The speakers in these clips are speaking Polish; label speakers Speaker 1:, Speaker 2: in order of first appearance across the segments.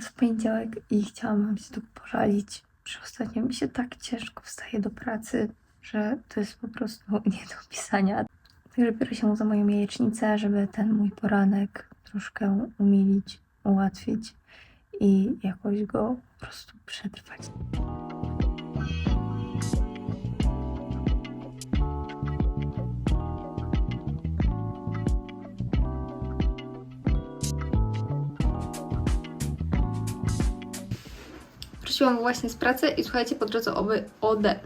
Speaker 1: was w poniedziałek i chciałam wam się tu pożalić, że ostatnio mi się tak ciężko wstaje do pracy, że to jest po prostu nie do opisania. Także biorę się za moją jajecznicę, żeby ten mój poranek troszkę umilić, ułatwić i jakoś go po prostu przetrwać.
Speaker 2: Wróciłam właśnie z pracy i słuchajcie, po drodze oby ode.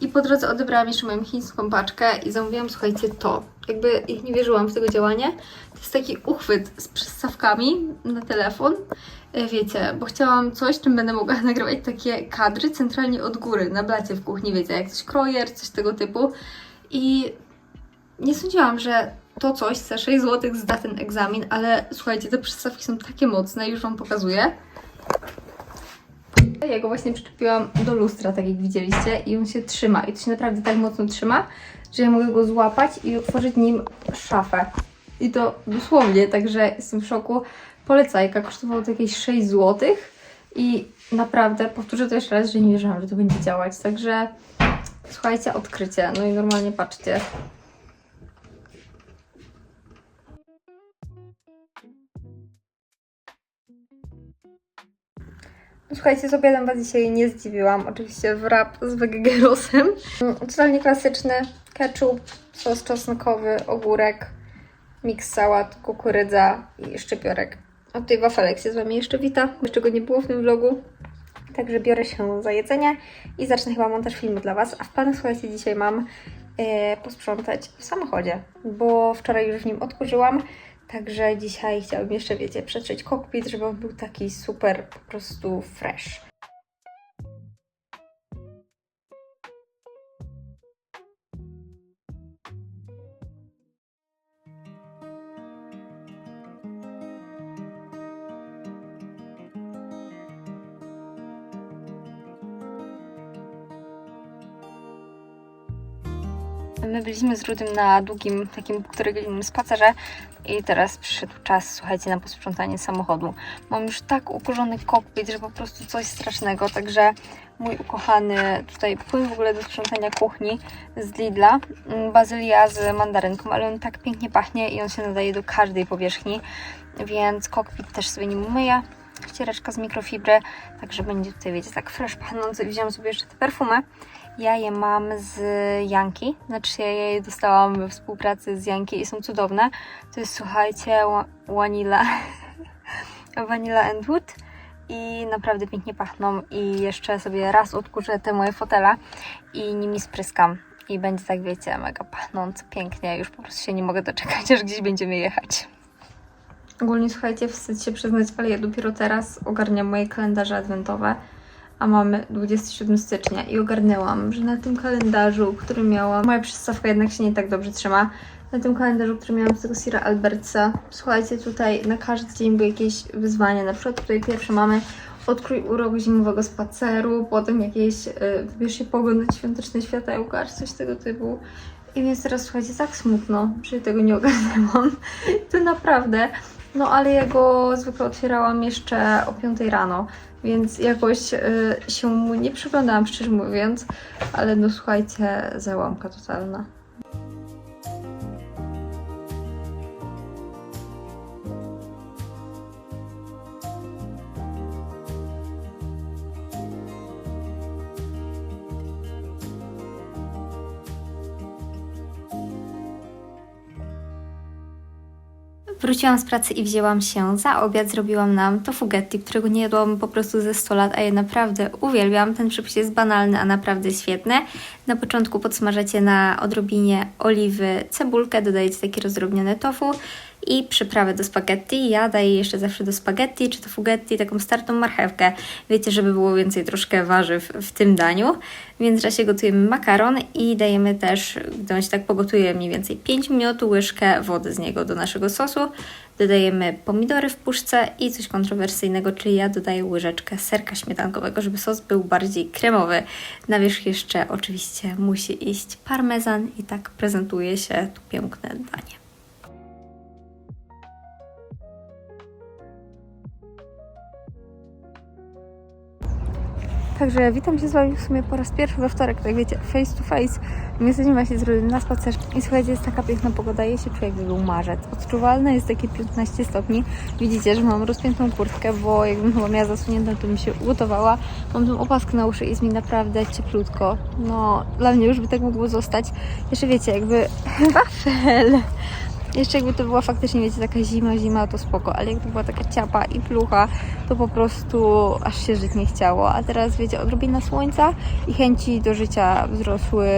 Speaker 2: I po drodze odebrałam jeszcze moją chińską paczkę i zamówiłam, słuchajcie, to. Jakby jak nie wierzyłam w tego działanie. To jest taki uchwyt z przystawkami na telefon. E, Wiecie, bo chciałam coś, czym będę mogła nagrywać takie kadry centralnie od góry, na blacie w kuchni, wiecie, jak coś krojer, coś tego typu. I nie sądziłam, że to coś za 6 zł zda ten egzamin, ale słuchajcie, te przystawki są takie mocne, już Wam pokazuję. Ja go właśnie przyczepiłam do lustra, tak jak widzieliście, i on się trzyma. I to się naprawdę tak mocno trzyma, że ja mogę go złapać i otworzyć nim szafę. I to dosłownie, także jestem w szoku. Polecajka kosztowało to jakieś 6 zł i naprawdę, powtórzę to jeszcze raz, że nie wierzyłam, że to będzie działać. Także słuchajcie, odkrycie. No i normalnie patrzcie. Słuchajcie, z obiadem Was dzisiaj nie zdziwiłam. Oczywiście wrap z wegegerosem. Mm, Totalnie klasyczny. Ketchup, sos czosnkowy, ogórek, miks sałat, kukurydza i szczypiorek. A tutaj wafelek się z Wami jeszcze wita, jeszcze go nie było w tym vlogu. Także biorę się za jedzenie i zacznę chyba montaż filmu dla Was. A w planach, słuchajcie, dzisiaj mam e, posprzątać w samochodzie, bo wczoraj już w nim odkurzyłam. Także dzisiaj chciałabym jeszcze, wiecie, przetrzeć kokpit, żeby on był taki super, po prostu fresh. My byliśmy z Rudym na długim, takim półtoregodzinnym spacerze i teraz przyszedł czas, słuchajcie, na posprzątanie samochodu. Mam już tak ukurzony kokpit, że po prostu coś strasznego, także mój ukochany tutaj płyn w ogóle do sprzątania kuchni z Lidla, mm, bazylia z mandarynką, ale on tak pięknie pachnie i on się nadaje do każdej powierzchni, więc kokpit też sobie nim umyję. Ściereczka z mikrofibry, także będzie tutaj, wiecie, tak fresh pachnący. Wziąłem sobie jeszcze te perfumy. Ja je mam z Janki, znaczy ja je dostałam we współpracy z Janki i są cudowne. To jest, słuchajcie, Vanilla, Vanilla and Wood i naprawdę pięknie pachną i jeszcze sobie raz odkurzę te moje fotele i nimi spryskam i będzie tak, wiecie, mega pachnąco, pięknie. Już po prostu się nie mogę doczekać, aż gdzieś będziemy jechać. Ogólnie, słuchajcie, wstyd się przyznać, ale ja dopiero teraz ogarniam moje kalendarze adwentowe a mamy 27 stycznia i ogarnęłam, że na tym kalendarzu, który miałam, moja przystawka jednak się nie tak dobrze trzyma, na tym kalendarzu, który miałam z tego Sira Albertsa, słuchajcie, tutaj na każdy dzień były jakieś wyzwania, na przykład tutaj pierwsze mamy odkrój urok zimowego spaceru, potem jakieś y, wybierz się pogląd na świąteczne światełka, czy coś tego typu. I więc teraz słuchajcie, tak smutno, że tego nie ogarnęłam. To naprawdę. No ale ja go zwykle otwierałam jeszcze o 5 rano, więc jakoś y, się mu nie przyglądałam, szczerze mówiąc, ale no słuchajcie, załamka totalna.
Speaker 1: Wróciłam z pracy i wzięłam się za obiad. Zrobiłam nam tofugetti, którego nie jadłam po prostu ze 100 lat, a ja naprawdę uwielbiam. Ten przepis jest banalny, a naprawdę świetny. Na początku podsmażacie na odrobinie oliwy cebulkę, dodajecie taki rozdrobniony tofu i przyprawę do spaghetti. Ja daję jeszcze zawsze do spaghetti czy tofugetti taką startą marchewkę. Wiecie, żeby było więcej troszkę warzyw w tym daniu. W międzyczasie gotujemy makaron i dajemy też, gdy on się tak pogotuje mniej więcej 5 minut, łyżkę wody z niego do naszego sosu. Dodajemy pomidory w puszce i coś kontrowersyjnego, czyli ja dodaję łyżeczkę serka śmietankowego, żeby sos był bardziej kremowy. Na wierzch jeszcze oczywiście musi iść parmezan i tak prezentuje się tu piękne danie.
Speaker 3: Także witam się z Wami w sumie po raz pierwszy we wtorek, tak wiecie, face to face. My jesteśmy właśnie z na spacerze i słuchajcie, jest taka piękna pogoda, ja się czuję jakby był marzec. Odczuwalne jest takie 15 stopni. Widzicie, że mam rozpiętą kurtkę, bo jakbym chyba miała zasuniętą, to mi się ugotowała. Mam tą opaskę na uszy i jest mi naprawdę cieplutko. No, dla mnie już by tak mogło zostać. Jeszcze wiecie, jakby wafel. Jeszcze jakby to była faktycznie, wiecie, taka zima, zima, to spoko, ale jakby była taka ciapa i plucha, to po prostu aż się żyć nie chciało. A teraz, wiecie, odrobina słońca i chęci do życia wzrosły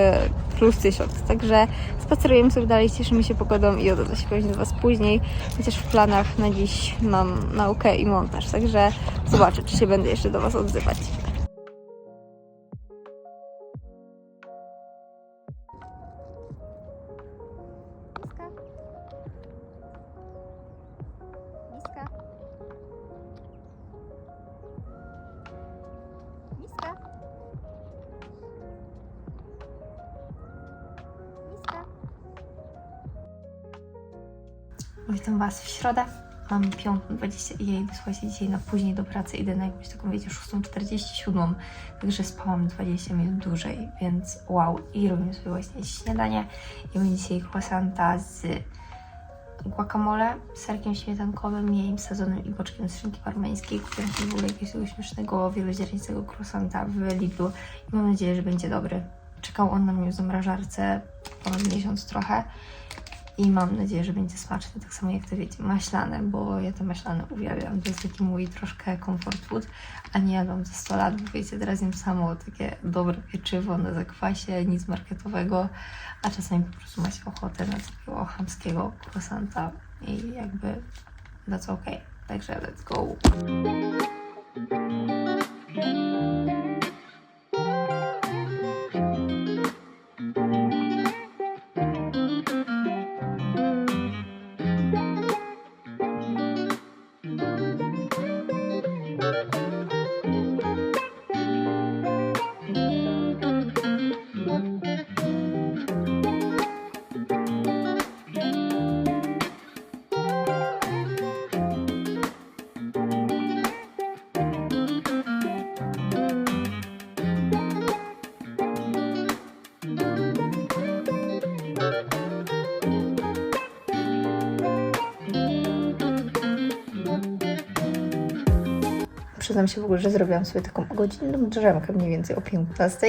Speaker 3: plus tysiąc. Także spacerujemy sobie dalej, cieszymy się pogodą i odda się pewnie do Was później. Chociaż w planach na dziś mam naukę i montaż, także zobaczę, czy się będę jeszcze do Was odzywać.
Speaker 2: Witam Was w środę. Mam 5.20 i słuchajcie, dzisiaj na później do pracy idę na jakąś taką, wiecie, 6.47, także spałam 20 minut dłużej, więc wow. I robimy sobie właśnie śniadanie. Jemy dzisiaj croissanta z guacamole, serkiem śmietankowym, jajem sadzonym i boczkiem z szynki parmeńskiej. Kupiłam w ogóle jakiegoś śmiesznego, wieloziarnistego croissanta w Lidlu i mam nadzieję, że będzie dobry. Czekał on na mnie w zamrażarce ponad miesiąc trochę i mam nadzieję, że będzie smaczny, tak samo jak te wiecie, maślane, bo ja te maślane uwielbiam. To jest taki mój troszkę comfort food, a nie jadłam ze 100 lat, bo wiecie, teraz jem samo takie dobre pieczywo na zakwasie, nic marketowego, a czasami po prostu ma się ochotę na takiego chamskiego croissanta i jakby that's okay. Także let's go. Przyznam się w ogóle, że zrobiłam sobie taką godzinną drzemkę mniej więcej o 15.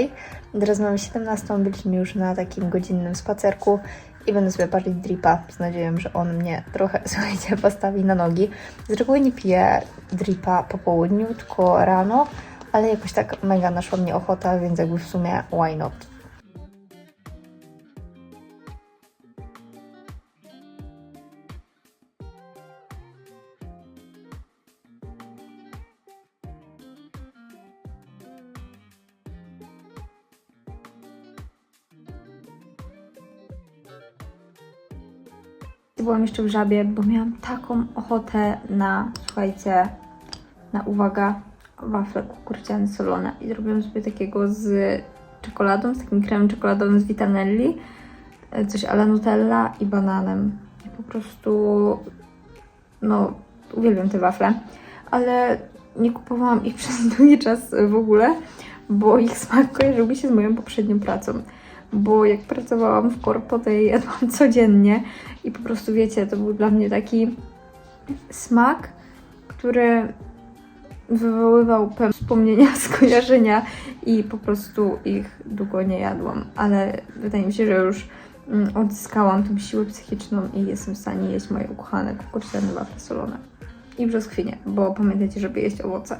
Speaker 2: Teraz mamy 17, byliśmy już na takim godzinnym spacerku i będę sobie parzyć dripa z nadzieją, że on mnie trochę, słuchajcie, postawi na nogi. Z reguły nie piję dripa po południu, tylko rano, ale jakoś tak mega naszła mnie ochota, więc jakby w sumie why not. Byłam jeszcze w żabie, bo miałam taką ochotę na, słuchajcie, na uwaga, wafle kukurydziane solone i zrobiłam sobie takiego z czekoladą, z takim kremem czekoladowym z Vitanelli, e, coś ala Nutella i bananem. I po prostu, no, uwielbiam te wafle, ale nie kupowałam ich przez długi czas w ogóle, bo ich smak kojarzył mi się z moją poprzednią pracą. Bo jak pracowałam w korpo, to je jadłam codziennie i po prostu wiecie, to był dla mnie taki smak, który wywoływał pewne wspomnienia, skojarzenia i po prostu ich długo nie jadłam, ale wydaje mi się, że już mm, odzyskałam tą siłę psychiczną i jestem w stanie jeść moje ukochane kukurydziane wafle solone. I brzoskwinie, bo pamiętajcie, żeby jeść owoce.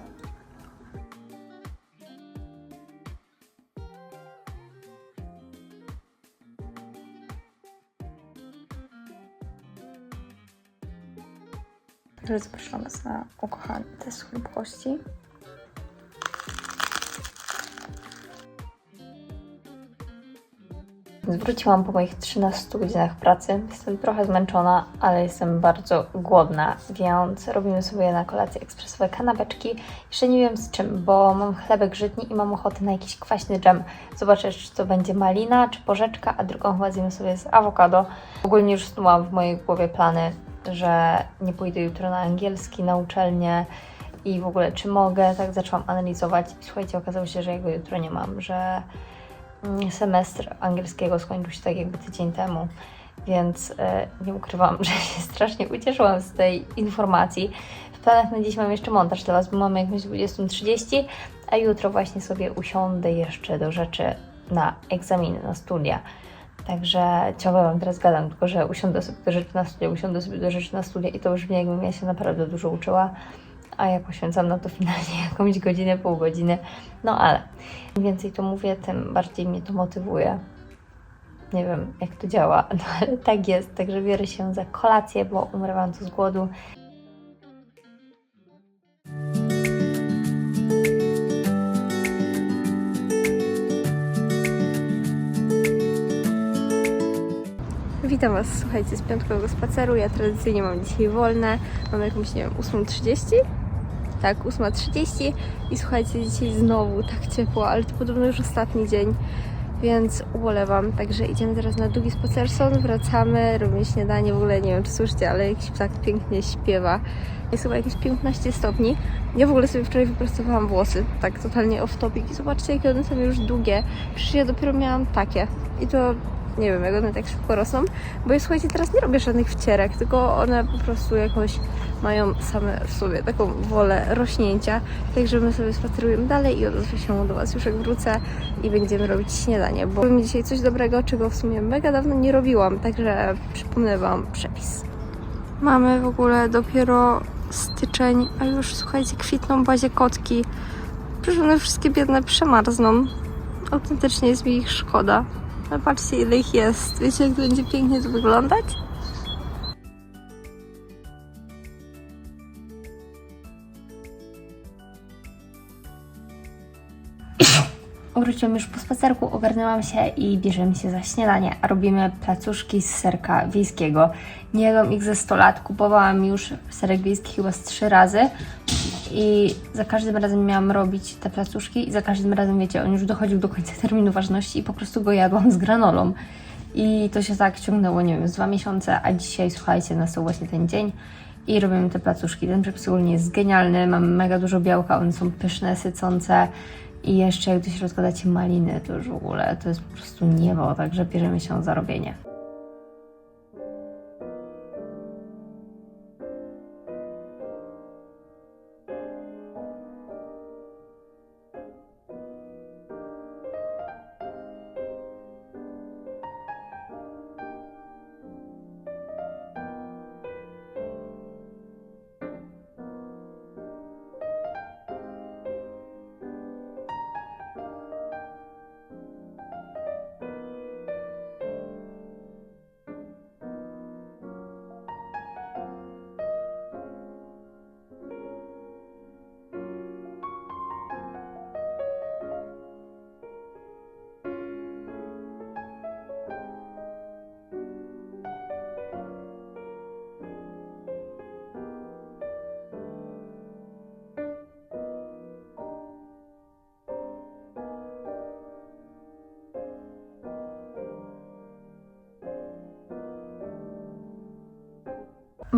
Speaker 2: Zapraszam Was na ukochany test chrupkości. Wróciłam po moich 13 godzinach pracy. Jestem trochę zmęczona, ale jestem bardzo głodna, więc robimy sobie na kolację ekspresowe kanapeczki. Jeszcze nie wiem z czym, bo mam chlebek żytni i mam ochotę na jakiś kwaśny dżem. Zobaczę, czy to będzie malina, czy porzeczka, a drugą chyba sobie z awokado. Ogólnie już mam w mojej głowie plany, że nie pójdę jutro na angielski, na uczelnię i w ogóle czy mogę, tak zaczęłam analizować i słuchajcie, okazało się, że jego jutro nie mam, że mm, semestr angielskiego skończył się tak jakby tydzień temu, więc e, nie ukrywam, że się strasznie ucieszyłam z tej informacji. W planach na dziś mam jeszcze montaż dla Was, bo mamy jakąś 20.30, a jutro właśnie sobie usiądę jeszcze do rzeczy na egzaminy, na studia. Także ciągle Wam teraz gadam, tylko że usiądę sobie do rzeczy na studia, usiądę sobie do rzeczy na studia i to brzmi jakbym ja się naprawdę dużo uczyła, a ja poświęcam na to finalnie jakąś godzinę, pół godziny. No ale im więcej to mówię, tym bardziej mnie to motywuje. Nie wiem, jak to działa, no ale tak jest. Także biorę się za kolację, bo umrę tu z głodu.
Speaker 3: Witam Was, słuchajcie, z piątkowego spaceru. Ja tradycyjnie mam dzisiaj wolne. Mam jakąś, nie wiem, 8.30? Tak, 8.30 i słuchajcie, dzisiaj znowu tak ciepło, ale to podobno już ostatni dzień, więc ubolewam. Także idziemy teraz na długi spacerson, wracamy, robimy śniadanie, w ogóle nie wiem, czy słyszycie, ale jakiś ptak pięknie śpiewa. Jest chyba jakieś 15 stopni. Ja w ogóle sobie wczoraj wyprostowałam włosy, tak totalnie off topic i zobaczcie, jakie one są już długie. Przecież ja dopiero miałam takie i to nie wiem, jak one tak szybko rosną, bo ja słuchajcie, teraz nie robię żadnych wcierek, tylko one po prostu jakoś mają same w sobie taką wolę rośnięcia. Także my sobie spacerujemy dalej i odezwę się do Was już jak wrócę i będziemy robić śniadanie, bo robimy dzisiaj coś dobrego, czego w sumie mega dawno nie robiłam, także przypomnę Wam przepis. Mamy w ogóle dopiero styczeń, a już słuchajcie, kwitną bazie kotki. Przecież one wszystkie biedne przemarzną. Autentycznie jest mi ich szkoda. Ale patrzcie ile ich jest. Wiecie jak będzie pięknie to wyglądać?
Speaker 2: Wróciłam już po spacerku, ogarnęłam się i bierzemy się za śniadanie. A robimy placuszki z serka wiejskiego. Nie jadłam ich ze 100 lat, kupowałam już serek wiejski chyba z 3 razy. I za każdym razem miałam robić te placuszki i za każdym razem, wiecie, on już dochodził do końca terminu ważności i po prostu go jadłam z granolą. I to się tak ciągnęło, nie wiem, z dwa miesiące, a dzisiaj, słuchajcie, nastał właśnie ten dzień i robimy te placuszki. Ten przepis ogólnie jest genialny, mamy mega dużo białka, one są pyszne, sycące i jeszcze jak do środka dacie maliny, to już w ogóle to jest po prostu niebo, także bierzemy się za robienie.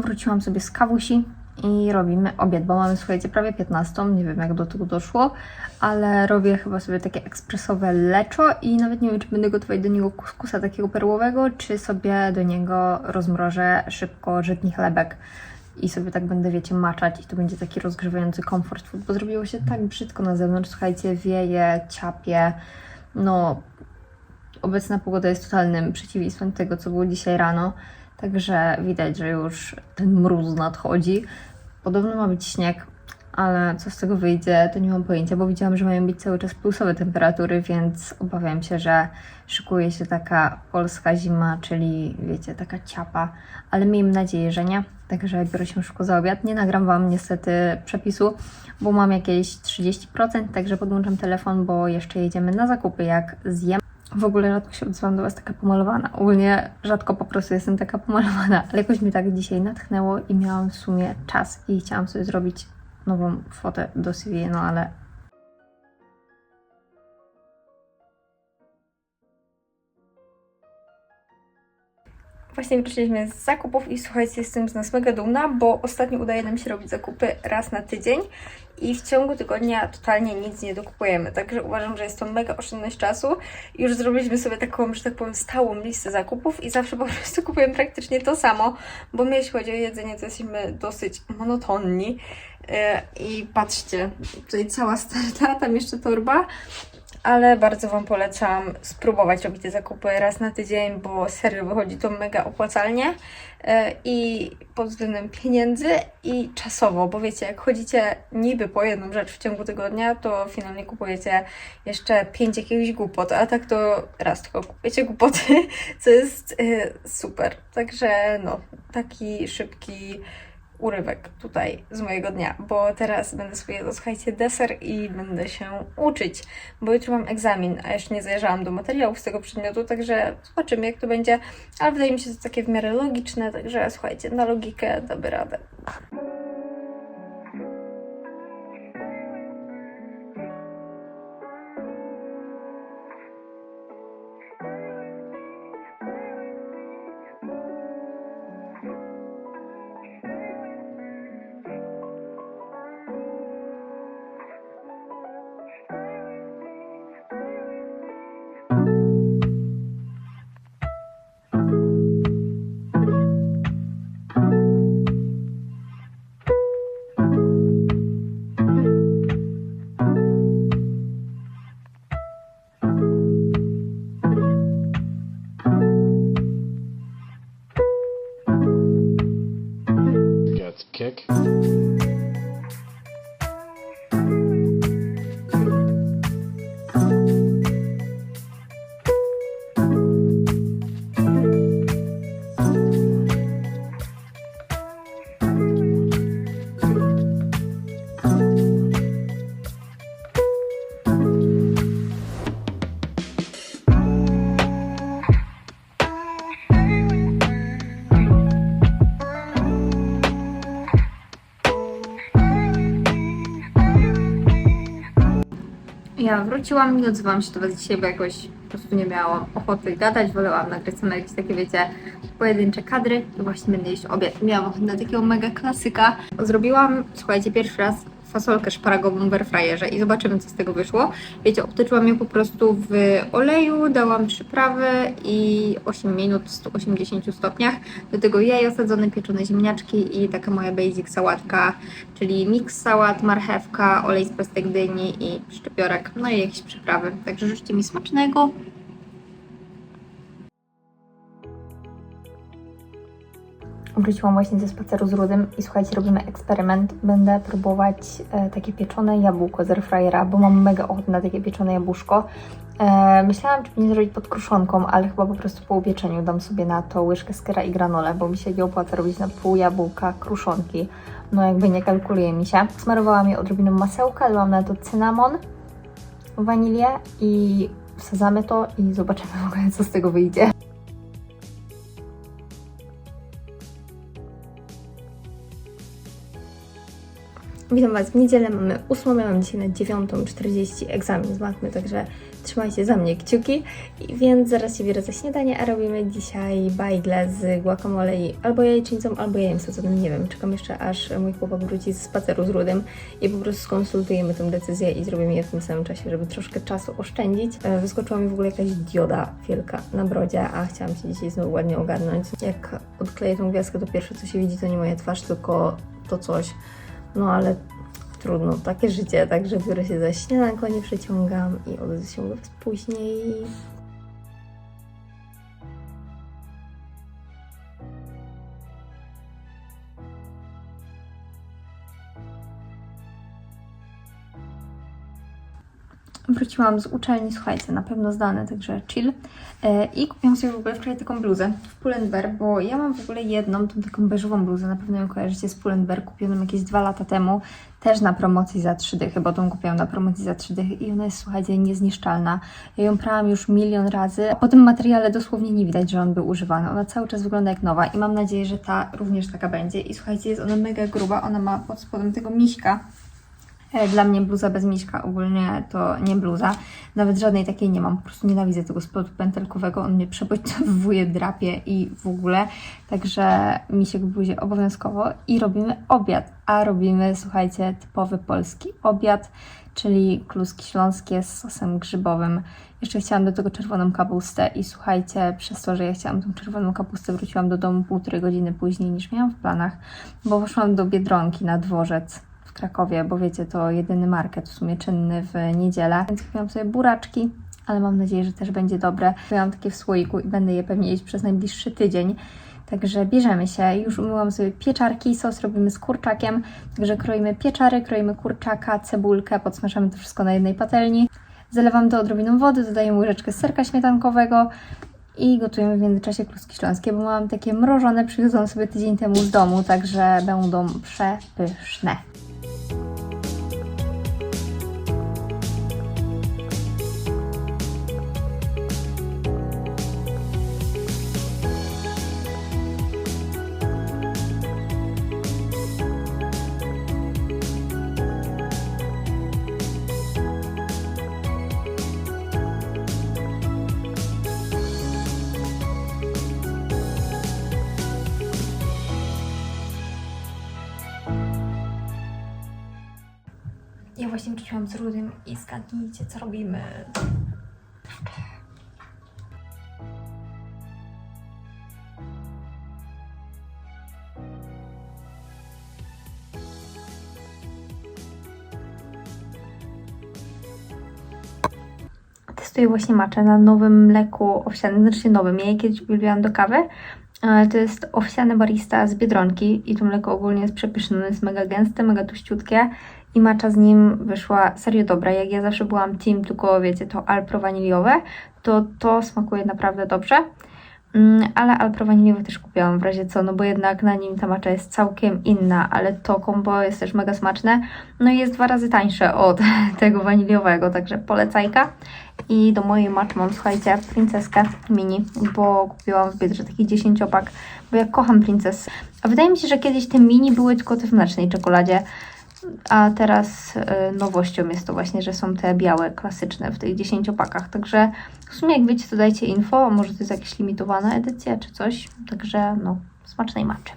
Speaker 2: Wróciłam sobie z kawusi i robimy obiad, bo mamy, słuchajcie, prawie 15, nie wiem jak do tego doszło, ale robię chyba sobie takie ekspresowe leczo i nawet nie wiem, czy będę gotować do niego kuskusa takiego perłowego, czy sobie do niego rozmrożę szybko żytni chlebek i sobie tak będę, wiecie, maczać i to będzie taki rozgrzewający comfort food, bo zrobiło się tak brzydko na zewnątrz, słuchajcie, wieje, ciapie, no obecna pogoda jest totalnym przeciwieństwem tego, co było dzisiaj rano. Także widać, że już ten mróz nadchodzi. Podobno ma być śnieg, ale co z tego wyjdzie, to nie mam pojęcia, bo widziałam, że mają być cały czas plusowe temperatury, więc obawiam się, że szykuje się taka polska zima, czyli wiecie, taka ciapa, ale miejmy nadzieję, że nie. Także biorę się szybko za obiad. Nie nagram Wam niestety przepisu, bo mam jakieś 30%, także podłączam telefon, bo jeszcze jedziemy na zakupy, jak zjem. W ogóle rzadko się odzywam do Was taka pomalowana. Ogólnie rzadko po prostu jestem taka pomalowana, ale jakoś mi tak dzisiaj natchnęło i miałam w sumie czas i chciałam sobie zrobić nową fotę do CV, no ale
Speaker 4: Właśnie wróciliśmy z zakupów i słuchajcie, jestem z nas mega dumna, bo ostatnio udaje nam się robić zakupy raz na tydzień i w ciągu tygodnia totalnie nic nie dokupujemy. Także uważam, że jest to mega oszczędność czasu. Już zrobiliśmy sobie taką, że tak powiem, stałą listę zakupów i zawsze po prostu kupujemy praktycznie to samo, bo my jeśli chodzi o jedzenie, to jesteśmy dosyć monotonni. E, I patrzcie, tutaj cała sterta, tam jeszcze torba, ale bardzo Wam polecam spróbować robić te zakupy raz na tydzień, bo serio wychodzi to mega opłacalnie e, i pod względem pieniędzy i czasowo, bo wiecie, jak chodzicie niby po jedną rzecz w ciągu tygodnia, to finalnie kupujecie jeszcze pięć jakichś głupot, a tak to raz tylko kupujecie głupoty, co jest e, super. Także no, taki szybki urywek tutaj z mojego dnia, bo teraz będę sobie jadła, słuchajcie, deser i będę się uczyć, bo jutro mam egzamin, a jeszcze nie zajrzałam do materiałów z tego przedmiotu, także zobaczymy jak to będzie, ale wydaje mi się, to takie w miarę logiczne, także słuchajcie, na logikę damy radę.
Speaker 2: Ja wróciłam, nie odzywałam się do Was dzisiaj, bo jakoś po prostu nie miałam ochoty gadać. Wolałam nagrać same jakieś takie, wiecie, pojedyncze kadry i właśnie będę jeść obiad. Miałam ochotę na takiego mega klasyka. Zrobiłam, słuchajcie, pierwszy raz fasolkę szparagową w airfryerze i zobaczymy, co z tego wyszło. Wiecie, obtoczyłam ją po prostu w oleju, dałam przyprawy i 8 minut w 180 stopniach. Do tego jaja sadzone, pieczone ziemniaczki i taka moja basic sałatka, czyli mix sałat, marchewka, olej z pestek dyni i szczypiorek, no i jakieś przyprawy. Także życzcie mi smacznego. Wróciłam właśnie ze spaceru z Rudym i słuchajcie, robimy eksperyment. Będę próbować e, takie pieczone jabłko z airfryera, bo mam mega ochotę na takie pieczone jabłuszko. E, myślałam, czy nie zrobić pod kruszonką, ale chyba po prostu po upieczeniu dam sobie na to łyżkę skyra i granolę, bo mi się nie opłaca robić na pół jabłka kruszonki. No jakby nie kalkuluje mi się. Smarowałam je odrobiną masełka, dałam na to cynamon, wanilię i wsadzamy to i zobaczymy w ogóle, co z tego wyjdzie. Witam Was w niedzielę, mamy ósmą, ja mam dzisiaj na 9.40 egzamin z matmy, także trzymajcie za mnie kciuki. I więc zaraz się biorę za śniadanie, a robimy dzisiaj bajgle z guacamole i albo jajecznicą, albo jajem sadzonym, nie wiem. Czekam jeszcze, aż mój chłopak wróci z spaceru z Rudym i po prostu skonsultujemy tę decyzję i zrobimy je w tym samym czasie, żeby troszkę czasu oszczędzić. E, Wyskoczyła mi w ogóle jakaś dioda wielka na brodzie, a chciałam się dzisiaj znowu ładnie ogarnąć. Jak odkleję tą gwiazdkę, to pierwsze co się widzi to nie moja twarz, tylko to coś. No ale trudno, takie życie, także biorę się za śniadanko, nie przeciągam i odezwę się do później. Wróciłam z uczelni, słuchajcie, na pewno zdane, także chill. E, I kupiłam sobie w ogóle wczoraj taką bluzę w Pull&Bear, bo ja mam w ogóle jedną, tą taką beżową bluzę, na pewno ją kojarzycie z Pull&Bear, kupioną jakieś dwa lata temu, też na promocji za 3 dychy, bo tą kupiłam na promocji za 3 dychy i ona jest, słuchajcie, niezniszczalna. Ja ją prałam już milion razy, a po tym materiale dosłownie nie widać, że on był używany. Ona cały czas wygląda jak nowa i mam nadzieję, że ta również taka będzie. I słuchajcie, jest ona mega gruba, ona ma pod spodem tego miśka, Dla mnie bluza bez miśka ogólnie to nie bluza. Nawet żadnej takiej nie mam. Po prostu nienawidzę tego spodu pętelkowego. On mnie przebodźcowuje, drapie i w ogóle. Także misiek w bluzie obowiązkowo. I robimy obiad. A robimy, słuchajcie, typowy polski obiad, czyli kluski śląskie z sosem grzybowym. Jeszcze chciałam do tego czerwoną kapustę i słuchajcie, przez to, że ja chciałam tą czerwoną kapustę, wróciłam do domu półtorej godziny później niż miałam w planach, bo poszłam do Biedronki na dworzec w Krakowie, bo wiecie, to jedyny market w sumie czynny w niedzielę. Więc kupiłam sobie buraczki, ale mam nadzieję, że też będzie dobre. Kupiłam takie w słoiku i będę je pewnie jeść przez najbliższy tydzień. Także bierzemy się. Już umyłam sobie pieczarki, sos robimy z kurczakiem. Także kroimy pieczary, kroimy kurczaka, cebulkę, podsmażamy to wszystko na jednej patelni. Zalewam to odrobiną wody, dodaję łyżeczkę serka śmietankowego i gotujemy w międzyczasie kluski śląskie, bo mam takie mrożone, przywiozłam sobie tydzień temu z domu, także będą przepyszne. Właśnie wróciłam z Rudym i zgadnijcie, co robimy. Testuję właśnie maczę na nowym mleku owsianym, znaczy nowym. Ja kiedyś uwielbiałam do kawy. To jest owsiane barista z Biedronki i to mleko ogólnie jest przepyszne, jest mega gęste, mega tuściutkie i macza z nim wyszła serio dobra. Jak ja zawsze byłam team, tylko wiecie, to alpro waniliowe, to to smakuje naprawdę dobrze. Mm, ale alpro waniliowe też kupiłam w razie co, no bo jednak na nim ta macza jest całkiem inna, ale to kombo jest też mega smaczne. No i jest dwa razy tańsze od tego waniliowego, także polecajka. I do mojej match mam, słuchajcie, princeskę mini, bo kupiłam w Biedrze taki 10-pak, bo ja kocham princesy. A wydaje mi się, że kiedyś te mini były tylko te w mlecznej czekoladzie, a teraz e, nowością jest to właśnie, że są te białe, klasyczne w tych 10-pakach. Także w sumie jak wiecie, to dajcie info, może to jest jakaś limitowana edycja czy coś. Także no, smacznej maczy.